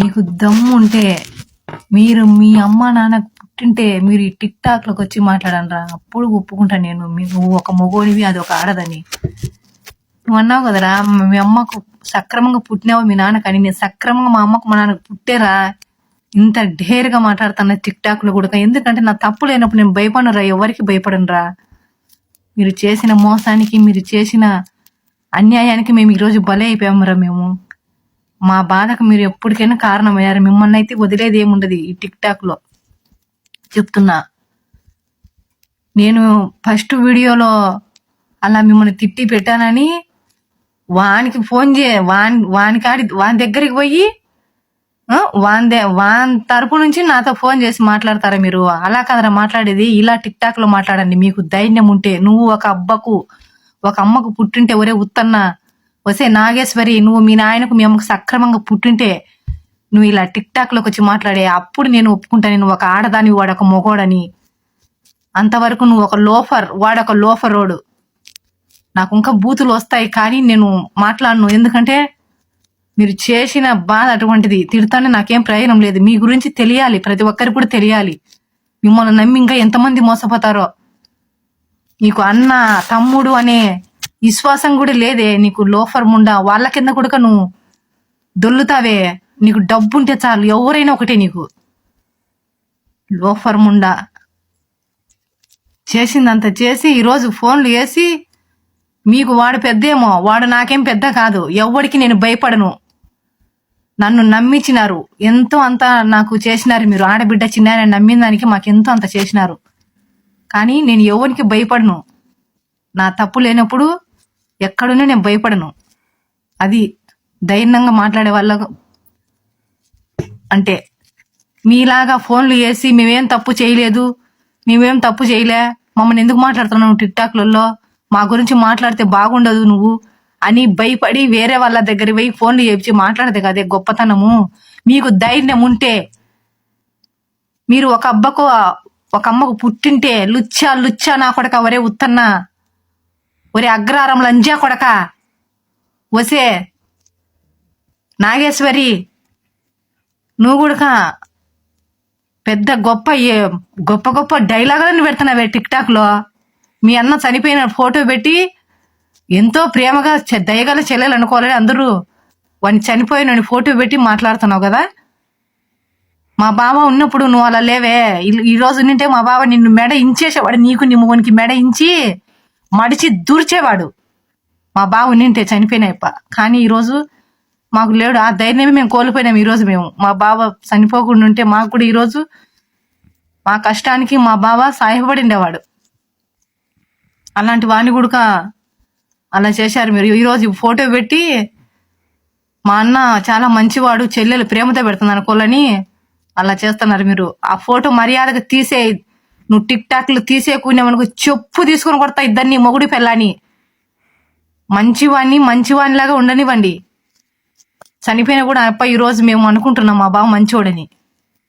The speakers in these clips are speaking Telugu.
మీకు దమ్ము ఉంటే మీరు మీ అమ్మ నాన్న పుట్టింటే మీరు ఈ టిక్ టాక్లోకి వచ్చి మాట్లాడనరా అప్పుడు ఒప్పుకుంటాను నేను. మీకు నువ్వు ఒక మొగోడివి అది ఒక ఆడదని. నువ్వు అన్నావు కదరా మీ అమ్మకు సక్రమంగా పుట్టినావు మీ నాన్న కానీ నేను సక్రమంగా మా అమ్మకు మా నాన్నకు పుట్టేరా? ఇంత ఢేర్గా మాట్లాడుతున్నా టిక్ టాక్లో కూడా. ఎందుకంటే నా తప్పు లేనప్పుడు నేను భయపడనురా ఎవరికి భయపడనురా మీరు చేసిన మోసానికి మీరు చేసిన అన్యాయానికి మేము ఈరోజు బలే అయిపోయామురా మేము. మా బాధకు మీరు ఎప్పటికైనా కారణమయ్యారు. మిమ్మల్ని అయితే వదిలేది ఏముండదు ఈ టిక్ టాక్లో చెప్తున్నా. నేను ఫస్ట్ వీడియోలో అలా మిమ్మల్ని తిట్టి పెట్టానని వానికి ఫోన్ చే వాని వానికి ఆడి వాని దగ్గరికి పోయి ఆ, వాని దే వాని తరపు నుంచి నాతో ఫోన్ చేసి మాట్లాడతారా మీరు? అలా కదరా మాట్లాడేది. ఇలా టిక్ టాక్లో మాట్లాడండి. మీకు ధైర్యం ఉంటే నువ్వు ఒక అబ్బకు ఒక అమ్మకు పుట్టింటే ఒరే ఉత్తన్నా వసే నాగేశ్వరి నువ్వు మీ నాయనకు మీ అమ్మకు సక్రమంగా పుట్టింటే నువ్వు ఇలా టిక్ టాక్లోకి వచ్చి మాట్లాడే అప్పుడు నేను ఒప్పుకుంటాను నువ్వు ఒక ఆడదాని వాడొక మొగోడని. అంతవరకు నువ్వు ఒక లోఫర్ వాడొక లోఫర్ రోడ్ నాకు ఇంకా బూతులు వస్తాయి కానీ నేను మాట్లాడను. ఎందుకంటే మీరు చేసిన బాధ అటువంటిది తిడతానే నాకేం ప్రయోజనం లేదు. మీ గురించి తెలియాలి ప్రతి ఒక్కరికి కూడా తెలియాలి. మిమ్మల్ని నమ్మి ఇంకా ఎంతమంది మోసపోతారో. నీకు అన్న తమ్ముడు అనే విశ్వాసం కూడా లేదే. నీకు లోఫర్ ముండా వాళ్ళ కింద కూడా నువ్వు దొల్లుతావే. నీకు డబ్బు ఉంటే చాలు ఎవరైనా ఒకటే నీకు. లోఫర్ ముండా చేసిందంత చేసి ఈరోజు ఫోన్లు వేసి మీకు వాడు పెద్దేమో వాడు నాకేం పెద్ద కాదు. ఎవ్వడికి నేను భయపడను. నన్ను నమ్మించినారు. ఎంతో అంత నాకు చేసినారు మీరు. ఆడబిడ్డ చిన్న నమ్మిన దానికి మాకు ఎంతో అంత చేసినారు. కానీ నేను ఎవరికి భయపడను. నా తప్పు లేనప్పుడు ఎక్కడున్నా నేను భయపడను. అది ధైర్యంగా మాట్లాడే వాళ్ళ అంటే మీలాగా ఫోన్లు చేసి మేమేం తప్పు చేయలేదు మేమేం తప్పు చేయలే మమ్మల్ని ఎందుకు మాట్లాడుతున్నావు టిక్ టాక్లలో మా గురించి మాట్లాడితే బాగుండదు నువ్వు అని భయపడి వేరే వాళ్ళ దగ్గర పోయి ఫోన్లు చేపించి మాట్లాడదు కదే గొప్పతనము. మీకు ధైర్యం ఉంటే మీరు ఒక అబ్బకు ఒక అమ్మకు పుట్టింటే లుచ్చా లుచ్చా నా కొడక ఒరే ఉత్తన్నా. ఒరే అగ్రహారం లంజా కొడక. వసే నాగేశ్వరి నువ్వు కూడా పెద్ద గొప్ప గొప్ప గొప్ప డైలాగులను పెడుతున్నావే టిక్ మీ అన్న చనిపోయిన ఫోటో పెట్టి ఎంతో ప్రేమగా చె- దయగల చెల్లెలు అనుకోవాలని అందరూ వాడిని చనిపోయిన ఫోటో పెట్టి మాట్లాడుతున్నావు కదా. మా బావ ఉన్నప్పుడు నువ్వు అలా లేవే. ఈ- ఈ రోజు నింటే మా బావ నిన్ను మెడ ఇంచేసేవాడు నీకు నీ మొగనికి మెడ ఇంచి మడిచి దూర్చేవాడు. మా బావ నింటే చనిపోయినాయప్ప. కానీ ఈరోజు మాకు లేడు. ఆ ధైర్యమే మేము కోల్పోయినాం ఈరోజు మేము. మా బావ చనిపోకుండా ఉంటే మాకు కూడా ఈరోజు మా కష్టానికి మా బావ సాయపడి ఉండేవాడు అలాంటి వాణి కూడా అలా చేశారు మీరు. ఈరోజు ఫోటో పెట్టి మా అన్న చాలా మంచివాడు చెల్లెలు ప్రేమతో పెడుతున్నారు కోళ్ళని అలా చేస్తున్నారు మీరు. ఆ ఫోటో మర్యాదగా తీసే నువ్వు టిక్ టాక్లు తీసేకునేవనుకో చెప్పు తీసుకొని కొడతా ఇద్దరిని మొగుడి పెళ్ళాని మంచివాణ్ణి మంచివాణిలాగా ఉండనివ్వండి. చనిపోయినా కూడా అప్ప ఈ రోజు మేము అనుకుంటున్నాం మా బావ మంచోడని.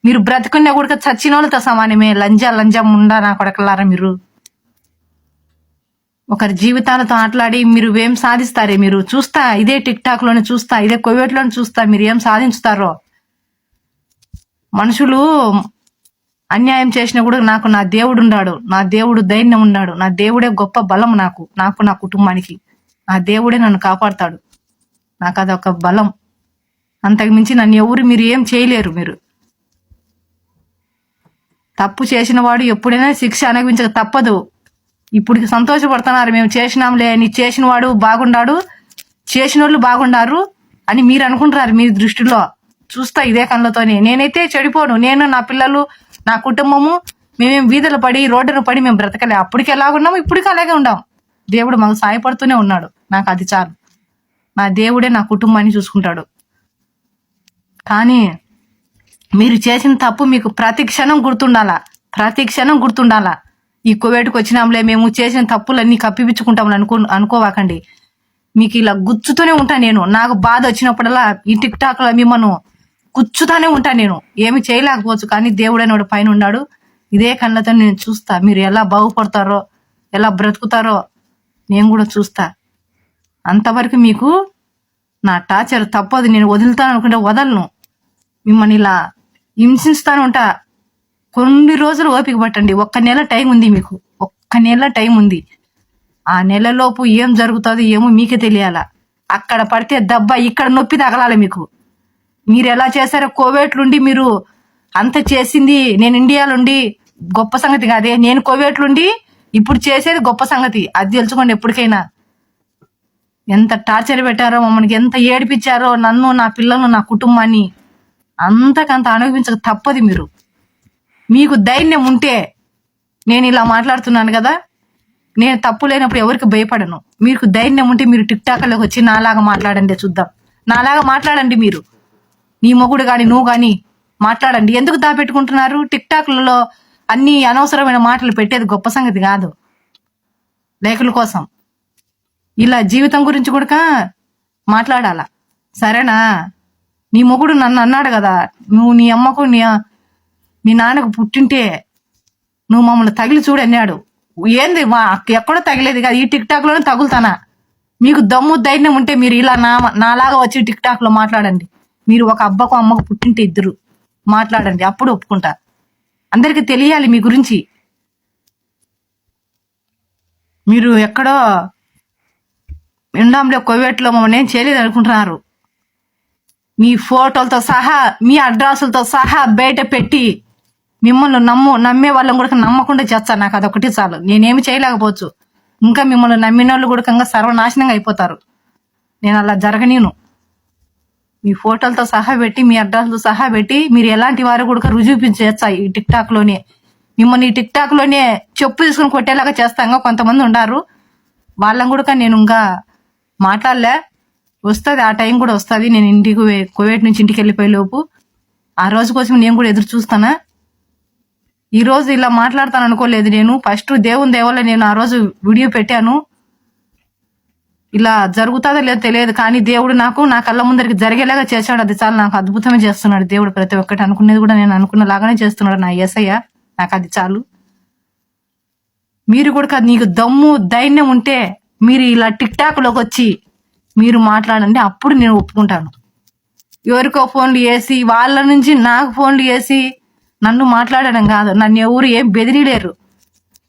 మీరు బ్రతుకున్నా కూడా చచ్చిన వాళ్ళతో సమానమే. లంజా లంజా ముండా నా కొడకలారా మీరు? ఒకరి జీవితాలతో ఆటలాడి మీరు ఏం సాధిస్తారే మీరు? చూస్తా ఇదే టిక్ టాక్లోనే చూస్తా ఇదే కోవిడ్లోనే చూస్తా మీరు ఏం సాధించుతారో? మనుషులు అన్యాయం చేసినా కూడా నాకు నా దేవుడు ఉన్నాడు నా దేవుడు ధైర్యం ఉన్నాడు నా దేవుడే గొప్ప బలం నాకు నాకు నా కుటుంబానికి. నా దేవుడే నన్ను కాపాడతాడు. నాకు అదొక బలం. అంతకు మించి నన్ను ఎవరు మీరు ఏం చేయలేరు మీరు. తప్పు చేసిన వాడు ఎప్పుడైనా శిక్ష అనుభవించక తప్పదు. ఇప్పుడు సంతోషపడుతున్నారు మేము చేసినాంలే అని చేసిన వాడు బాగుండాడు చేసిన వాళ్ళు బాగుండారు అని మీరు అనుకుంటున్నారు మీ దృష్టిలో. చూస్తా ఇదే కళ్ళతోనే. నేనైతే చెడిపోను. నేను నా పిల్లలు నా కుటుంబము మేమేం వీధులు పడి రోడ్డును పడి మేము బ్రతకలే. అప్పటికి ఎలా ఉన్నాము ఇప్పటికి అలాగే ఉండాం. దేవుడు మాకు సాయపడుతూనే ఉన్నాడు. నాకు అది చాలు. నా దేవుడే నా కుటుంబాన్ని చూసుకుంటాడు. కానీ మీరు చేసిన తప్పు మీకు ప్రతి క్షణం గుర్తుండాలా? ప్రతి క్షణం గుర్తుండాలా? ఈ కోవేటుకు వచ్చినాంలే మేము చేసిన తప్పులన్నీ కప్పిపించుకుంటామని అనుకో అనుకోవాకండి. మీకు ఇలా గుచ్చుతూనే ఉంటా నేను. నాకు బాధ వచ్చినప్పుడల్లా ఈ టిక్ టాక్లో మిమ్మల్ని కూర్చుతానే ఉంటా నేను. ఏమి చేయలేకపోవచ్చు కానీ దేవుడు అనేవాడు పైన ఉన్నాడు. ఇదే కళ్ళతో నేను చూస్తా. మీరు ఎలా బాగుపడతారో ఎలా బ్రతుకుతారో నేను కూడా చూస్తా. అంతవరకు మీకు నా టార్చర్ తప్పదు. నేను వదులుతాను అనుకుంటే వదలను. మిమ్మల్ని ఇలా హింసిస్తాను ఉంటా. కొన్ని రోజులు ఓపిక పట్టండి. ఒక్క నెల టైం ఉంది మీకు. ఒక్క నెల టైం ఉంది. ఆ నెలలోపు ఏం జరుగుతుందో ఏమో మీకే తెలియాలా. అక్కడ పడితే దెబ్బ ఇక్కడ నొప్పి తగలాలి మీకు. మీరు ఎలా చేశారో కోవేట్లుండి మీరు అంత చేసింది నేను ఇండియాలుండి గొప్ప సంగతి కాదే. నేను కోవేట్లుండి ఇప్పుడు చేసేది గొప్ప సంగతి. అది తెలుసుకోండి ఎప్పటికైనా. ఎంత టార్చర్ పెట్టారో మమ్మల్ని ఎంత ఏడిపించారో నన్ను నా పిల్లలను నా కుటుంబాన్ని అంతకంత అనుభవించక తప్పది మీరు. మీకు ధైర్యం ఉంటే నేను ఇలా మాట్లాడుతున్నాను కదా. నేను తప్పు లేనప్పుడు ఎవరికి భయపడను. మీకు ధైర్యం ఉంటే మీరు టిక్ టాక్లోకి వచ్చి నాలాగా మాట్లాడండి చూద్దాం. నాలాగా మాట్లాడండి మీరు. నీ మొగుడు కానీ నువ్వు కానీ మాట్లాడండి. ఎందుకు దాపెట్టుకుంటున్నారు? టిక్ టాక్లలో అన్ని అనవసరమైన మాటలు పెట్టేది గొప్ప సంగతి కాదు. లేఖల కోసం. ఇలా జీవితం గురించి కూడా మాట్లాడాలా? సరేనా? నీ మొగుడు నన్ను అన్నాడు కదా నువ్వు నీ అమ్మకు నీ మీ నాన్నకు పుట్టింటే నువ్వు మమ్మల్ని తగిలి చూడు అన్నాడు. ఏంది మా ఎక్కడో తగిలేదు కదా. ఈ టిక్ టాక్లోనే తగులుతానా? మీకు దమ్ము ధైర్యం ఉంటే మీరు ఇలా నా నాలాగా వచ్చి టిక్ టాక్లో మాట్లాడండి. మీరు ఒక అబ్బకు అమ్మకు పుట్టింటే ఇద్దరు. మాట్లాడండి అప్పుడు ఒప్పుకుంటా. అందరికి తెలియాలి మీ గురించి. మీరు ఎక్కడో ఎండాంలో కోవేట్లో మమ్మల్ని ఏం చేయలేదు అనుకుంటున్నారు. మీ ఫోటోలతో సహా మీ అడ్రస్లతో సహా బయట పెట్టి మిమ్మల్ని నమ్ము నమ్మే వాళ్ళని కూడా నమ్మకుండా చేస్తాను నాకు అదొకటి చాలు. నేనేమి చేయలేకపోవచ్చు. ఇంకా మిమ్మల్ని నమ్మిన వాళ్ళు కూడా ఇంకా సర్వనాశనంగా అయిపోతారు. నేను అలా జరగనీను. మీ ఫోటోలతో సహా పెట్టి మీ అడ్రస్లతో సహా పెట్టి మీరు ఎలాంటి వారు కూడా రుజువు చేస్తా ఈ టిక్ టాక్లోనే మిమ్మల్ని ఈ టిక్ టాక్లోనే చెప్పు తీసుకుని కొట్టేలాగా చేస్తాంగా కొంతమంది ఉన్నారు వాళ్ళని కూడా నేను ఇంకా మాట్లాడలే. వస్తుంది ఆ టైం కూడా వస్తుంది. నేను ఇంటికి వే- కువైట్ నుంచి ఇంటికి వెళ్ళిపోయే లోపు. ఆ రోజు కోసం నేను కూడా ఎదురు చూస్తానా? ఈ రోజు ఇలా మాట్లాడతాను అనుకోలేదు నేను. ఫస్ట్ దేవుని దేవల్ల నేను ఆ రోజు వీడియో పెట్టాను. ఇలా జరుగుతుందో లేదో తెలియదు కానీ దేవుడు నాకు నా కళ్ళ ముందరికి జరిగేలాగా చేశాడు. అది చాలా నాకు అద్భుతమే చేస్తున్నాడు దేవుడు ప్రతి ఒక్కటి. అనుకునేది కూడా నేను అనుకున్న లాగానే చేస్తున్నాడు నా ఎస్ఐయ నాకు అది చాలు. మీరు కూడా కాదు, నీకు దమ్ము ధైర్యం ఉంటే మీరు ఇలా టిక్ టాక్లోకి వచ్చి మీరు మాట్లాడండి అప్పుడు నేను ఒప్పుకుంటాను. ఎవరికో ఫోన్లు వేసి వాళ్ళ నుంచి నాకు ఫోన్లు వేసి నన్ను మాట్లాడడం కాదు. నన్ను ఎవరు ఏం బెదిరిలేరు.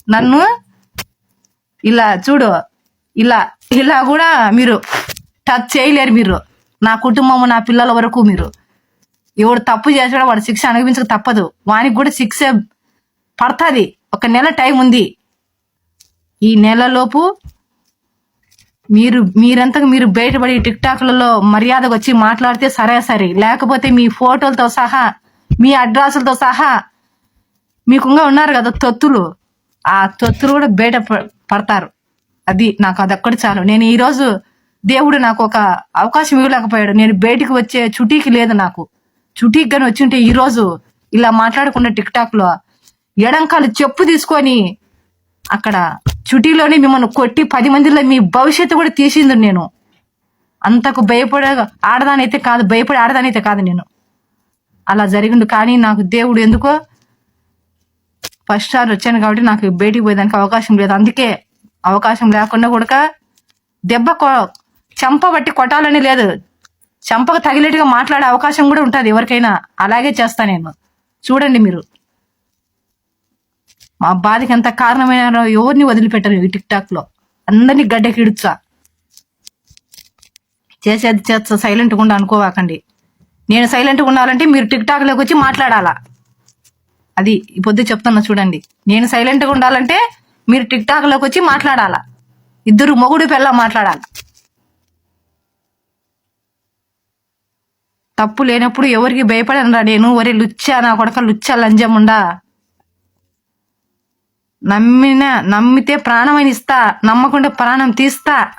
నన్ను ఇలా చూడు ఇలా ఇలా కూడా మీరు టచ్ చేయలేరు మీరు. నా కుటుంబము నా పిల్లల వరకు మీరు. ఎవడు తప్పు చేసాడో వాడు శిక్ష అనుభవించక తప్పదు. వానికి కూడా శిక్ష పడుతుంది. ఒక నెల టైం ఉంది. ఈ నెలలోపు మీరు మీరంతకు మీరు బయటపడి టిక్ టాక్లలో మర్యాదకు వచ్చి మాట్లాడితే సరే సరే. లేకపోతే మీ ఫోటోలతో సహా మీ అడ్రస్లతో సహా మీకుంగా ఉన్నారు కదా తొత్తులు. ఆ తొత్తులు కూడా బయట పడతారు. అది నాకు అదొక్కటి చాలు. నేను ఈ రోజు దేవుడు నాకు ఒక అవకాశం ఇవ్వలేకపోయాడు. నేను బయటికి వచ్చే చుటీకి లేదు నాకు. చుటీకి కానీ వచ్చింటే ఈ రోజు ఇలా మాట్లాడకుండా టిక్ టాక్లో ఎడంకాలు చెప్పు తీసుకొని అక్కడ చుటీలోనే మిమ్మల్ని కొట్టి పది మందిలో మీ భవిష్యత్తు కూడా తీసింది నేను. అంతకు భయపడే ఆడదానైతే కాదు భయపడే ఆడదానైతే కాదు నేను. అలా జరిగింది కానీ నాకు దేవుడు ఎందుకో ఫస్ట్ సార్ వచ్చాను కాబట్టి నాకు బయటికి పోయేదానికి అవకాశం లేదు. అందుకే అవకాశం లేకుండా కూడా దెబ్బ కొ- చెంప బట్టి కొట్టాలని లేదు. చెంపకు తగిలేట్టుగా మాట్లాడే అవకాశం కూడా ఉంటుంది ఎవరికైనా. అలాగే చేస్తా నేను. చూడండి మీరు. మా బాధకి ఎంత కారణమైన ఎవరిని వదిలిపెట్టరు ఈ టిక్ టాక్లో అందరినీ గడ్డకిడుచా చేసేది చేస్తా సైలెంట్గా ఉండ అనుకోవాకండి. నేను సైలెంట్గా ఉండాలంటే మీరు టిక్ టాక్లోకి వచ్చి మాట్లాడాలా? అది ఈ పొద్దు చెప్తున్నా చూడండి. నేను సైలెంట్గా ఉండాలంటే మీరు టిక్ టాక్లోకి వచ్చి మాట్లాడాలా? ఇద్దరు మొగుడు పిల్ల మాట్లాడాలి? తప్పు లేనప్పుడు ఎవరికి భయపడనురా నేను? ఒరే లుచ్చా నా కొడక లుచ్చా లంజముండా నమ్మిన నమ్మితే ప్రాణమైన ఇస్తా నమ్మకుండా ప్రాణం తీస్తా.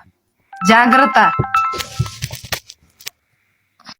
జాగ్రత్త.